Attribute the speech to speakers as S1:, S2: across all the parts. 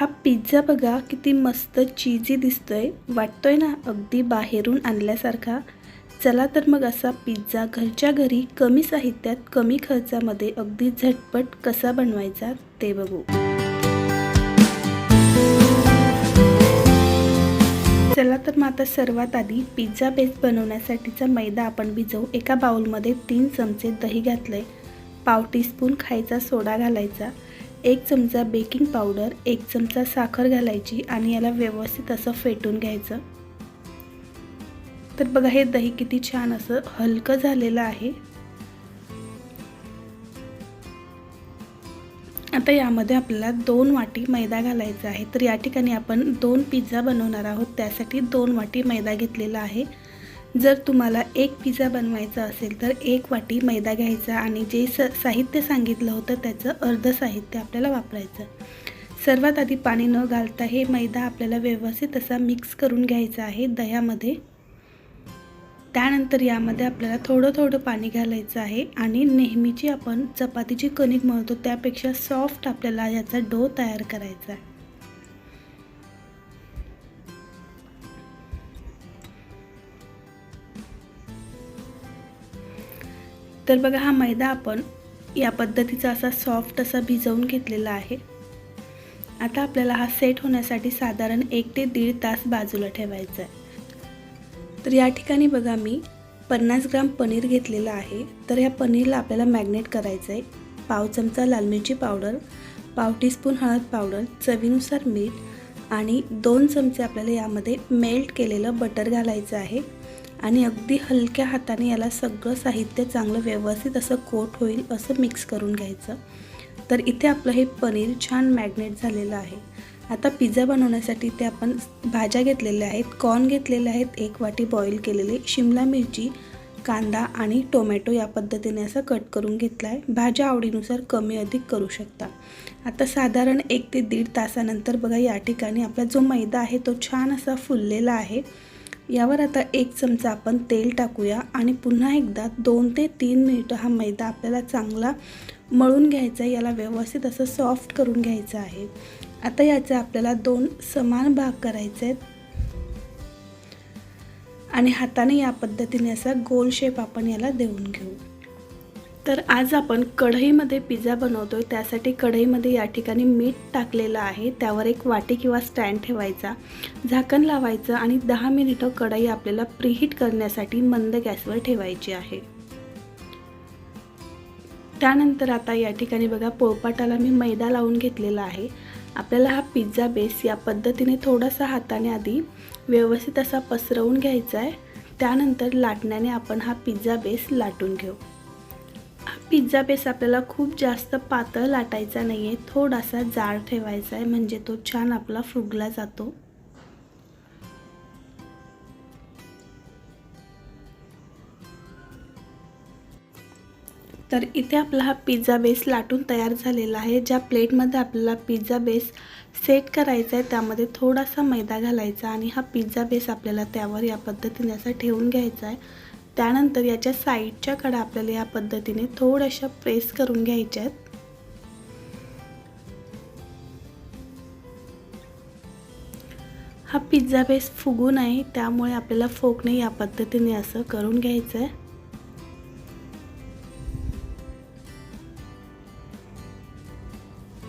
S1: हा पिझ्झा बघा किती मस्त चीजी दिसतोय. वाटतोय ना अगदी बाहेरून आणल्यासारखा. चला तर मग असा पिझ्झा घरच्या घरी कमी साहित्यात कमी खर्चामध्ये अगदी झटपट कसा बनवायचा ते बघू. चला तर मग आता सर्वात आधी पिझ्झा बेस बनवण्यासाठीचा मैदा आपण भिजवू. एका बाउलमध्ये तीन चमचे दही घातले पाव टीस्पून खायचा सोडा घालायचा. एक चमचा बेकिंग पावडर एक चमचा साखर घालायची आणि याला व्यवस्थित असं फेटून घ्यायचं. तर बघा हे दही किती छान असं हलकं झालेलं आहे. आता यामध्ये आपल्याला दोन वाटी मैदा घालायचा आहे. तर या ठिकाणी आपण दोन पिझ्झा बनवणार आहोत. त्यासाठी दोन वाटी मैदा घेतलेला आहे. जर तुम्हाला एक पिझ्झा बनवायचा असेल तर एक वाटी मैदा घ्यायचा आणि जे स साहित्य सांगितलं होतं त्याचं अर्ध साहित्य आपल्याला वापरायचं. सर्वात आधी पाणी न घालता हे मैदा आपल्याला व्यवस्थित असा मिक्स करून घ्यायचा आहे दह्यामध्ये. त्यानंतर यामध्ये आपल्याला थोडं थोडं पाणी घालायचं आहे आणि नेहमीची आपण चपातीची कणिक म्हणतो त्यापेक्षा सॉफ्ट आपल्याला याचा डो तयार करायचा आहे. तर बघा हा मैदा आपण या पद्धतीचा असा सॉफ्ट असा भिजवून घेतलेला आहे. आता आपल्याला हा सेट होण्यासाठी साधारण एक ते दीड तास बाजूला ठेवायचा आहे. तर या ठिकाणी बघा मी पन्नास ग्राम पनीर घेतलेलं आहे. तर ह्या पनीरला आपल्याला मॅग्नेट करायचं आहे. पाव चमचा लाल मिरची पावडर पाव टीस्पून हळद पावडर चवीनुसार मीठ आणि दोन चमचे आपल्याला यामध्ये मेल्ट केलेलं बटर घालायचं आहे. आणि अगदी हलक्या हाताने याला सगळं साहित्य चांगलं व्यवस्थित असं कोट होईल असं मिक्स करून घ्यायचं. तर इथे आपलं हे पनीर छान मॅग्नेट झालेलं आहे. आता पिझ्झा बनवण्यासाठी ते आपण भाज्या घेतलेल्या आहेत कॉर्न घेतलेले आहेत एक वाटी बॉईल केलेले शिमला मिरची कांदा आणि टोमॅटो या पद्धतीने असं कट करून घेतला आहे भाज्या आवडीनुसार कमी अधिक करू शकता. आता साधारण एक ते दीड तासानंतर बघा या ठिकाणी आपला जो मैदा आहे तो छान असा फुललेला आहे. यावर आता एक चमचा आपण तेल टाकूया आणि पुन्हा एकदा दोन ते तीन मिनिटं हा मैदा आपल्याला चांगला मळून घ्यायचा आहे. याला व्यवस्थित असं सॉफ्ट करून घ्यायचं आहे. आता याचे आपल्याला दोन समान भाग करायचे आहेत. आणि हाताने या पद्धतीने असा गोल शेप आपण याला देऊन घेऊ. तर आज आपण कढईमध्ये पिझ्झा बनवतो आहे त्यासाठी कढईमध्ये या ठिकाणी मीठ टाकलेलं आहे. त्यावर एक वाटी किंवा स्टँड ठेवायचा झाकण लावायचं आणि दहा मिनिटं कढई आपल्याला प्रीहीट करण्यासाठी मंद गॅसवर ठेवायची आहे. त्यानंतर आता या ठिकाणी बघा पोळपाटाला मी मैदा लावून घेतलेला आहे. आपल्याला हा पिझ्झा बेस या पद्धतीने थोडासा हाताने आधी व्यवस्थित असा पसरवून घ्यायचा आहे. त्यानंतर लाटण्याने आपण हा पिझ्झा बेस लाटून घेऊ. पिझ्झा बेस आपल्याला खूप जास्त पातळ लाटायचा नाही आहे थोडासा जाड ठेवायचा आहे म्हणजे तो छान आपला फुगला जातो. तर इथे आपला हा पिझ्झा बेस लाटून तयार झालेला आहे. ज्या प्लेटमध्ये आपल्याला पिझ्झा बेस सेट करायचा आहे त्यामध्ये थोडासा मैदा घालायचा आणि हा पिझ्झा बेस आपल्याला त्यावर या पद्धतीने असा ठेवून घ्यायचा आहे. त्यानंतर याच्या साईडच्या कडा आपल्याला या पद्धतीने थोड्याशा प्रेस करून घ्यायच्या आहेत. हा पिझ्झा बेस फुगू नये त्यामुळे आपल्याला फोकणे या पद्धतीने असं करून घ्यायचं आहे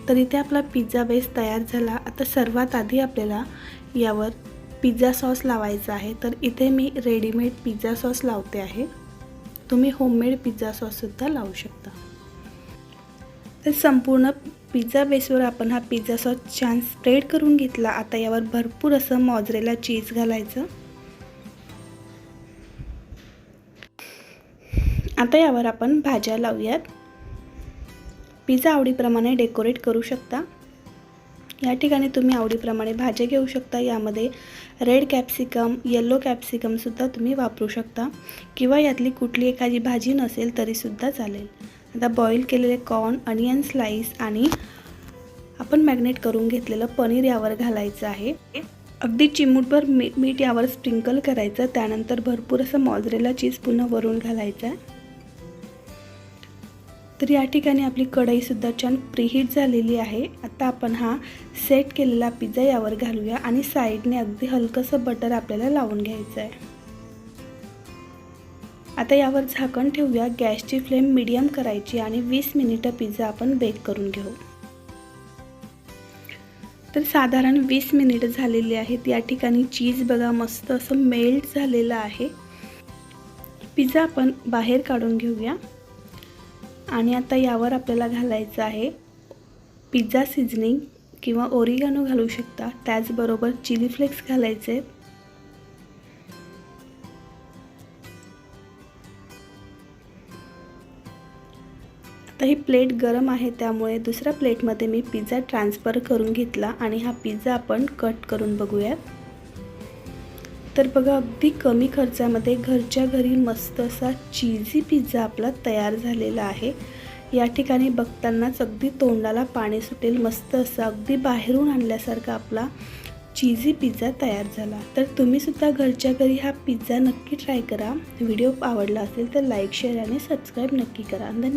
S1: तर इथे आपला पिझ्झा बेस तयार झाला. आता सर्वात आधी आपल्याला यावर पिझ्झा सॉस लावायचा आहे तर इथे मी रेडीमेड पिझ्झा सॉस लावते आहे. तुम्ही होममेड पिझ्झा सॉससुद्धा लावू शकता. तर संपूर्ण पिझ्झा बेसवर आपण हा पिझ्झा सॉस छान स्प्रेड करून घेतला. आता यावर भरपूर असं मॉजरेला चीज घालायचं. आता यावर आपण भाज्या लावूयात. पिझ्झा आवडीप्रमाणे डेकोरेट करू शकता. या ठिकाणी तुम्ही आवडीप्रमाणे भाज्या घेऊ शकता. यामध्ये रेड कॅप्सिकम येलो कॅप्सिकमसुद्धा तुम्ही वापरू शकता. किंवा यातली कुठली एखादी भाजी नसेल तरीसुद्धा चालेल. आता बॉईल केलेले कॉर्न अनियन स्लाईस आणि आपण मॅग्नेट करून घेतलेलं पनीर यावर घालायचं आहे. अगदी चिमूटभर मी मीठ यावर स्प्रिंकल करायचं. त्यानंतर भरपूर असं मॉजरेला चीज पुन्हा वरून घालायचं आहे. तर या ठिकाणी आपली कढईसुद्धा छान प्रीहीट झालेली आहे. आता आपण हा सेट केलेला पिझ्झा यावर घालूया आणि साईडने अगदी हलकंसं बटर आपल्याला लावून घ्यायचं आहे आता यावर झाकण ठेवूया. गॅसची फ्लेम मिडियम करायची आणि वीस मिनिटं पिझ्झा आपण बेक करून घेऊ. तर साधारण वीस मिनिट झालेली आहेत. या ठिकाणी चीज बघा मस्त असं मेल्ट झालेलं आहे. पिझ्झा आपण बाहेर काढून घेऊया. आणि आता यावर आपल्याला घालायचं आहे पिझ्झा सिझनिंग किंवा ओरिगानो घालू शकता. त्याचबरोबर चिली फ्लेक्स घालायचे. आता ही प्लेट गरम आहे त्यामुळे दुसऱ्या प्लेटमध्ये मी पिझ्झा ट्रान्सफर करून घेतला आणि हा पिझ्झा आपण कट करून बघूयात. तर बघा अगदी कमी खर्चामध्ये घरच्या घरी मस्त असा चीझी पिझ्झा आपला तयार झालेला आहे. या ठिकाणी बघतानाच अगदी तोंडाला पाणी सुटेल मस्त असं अगदी बाहेरून आणल्यासारखा आपला चीझी पिझ्झा तयार झाला. तर तुम्हीसुद्धा घरच्या घरी हा पिझ्झा नक्की ट्राय करा. व्हिडिओ आवडला असेल तर लाईक शेअर आणि सबस्क्राईब नक्की करा. धन्यवाद.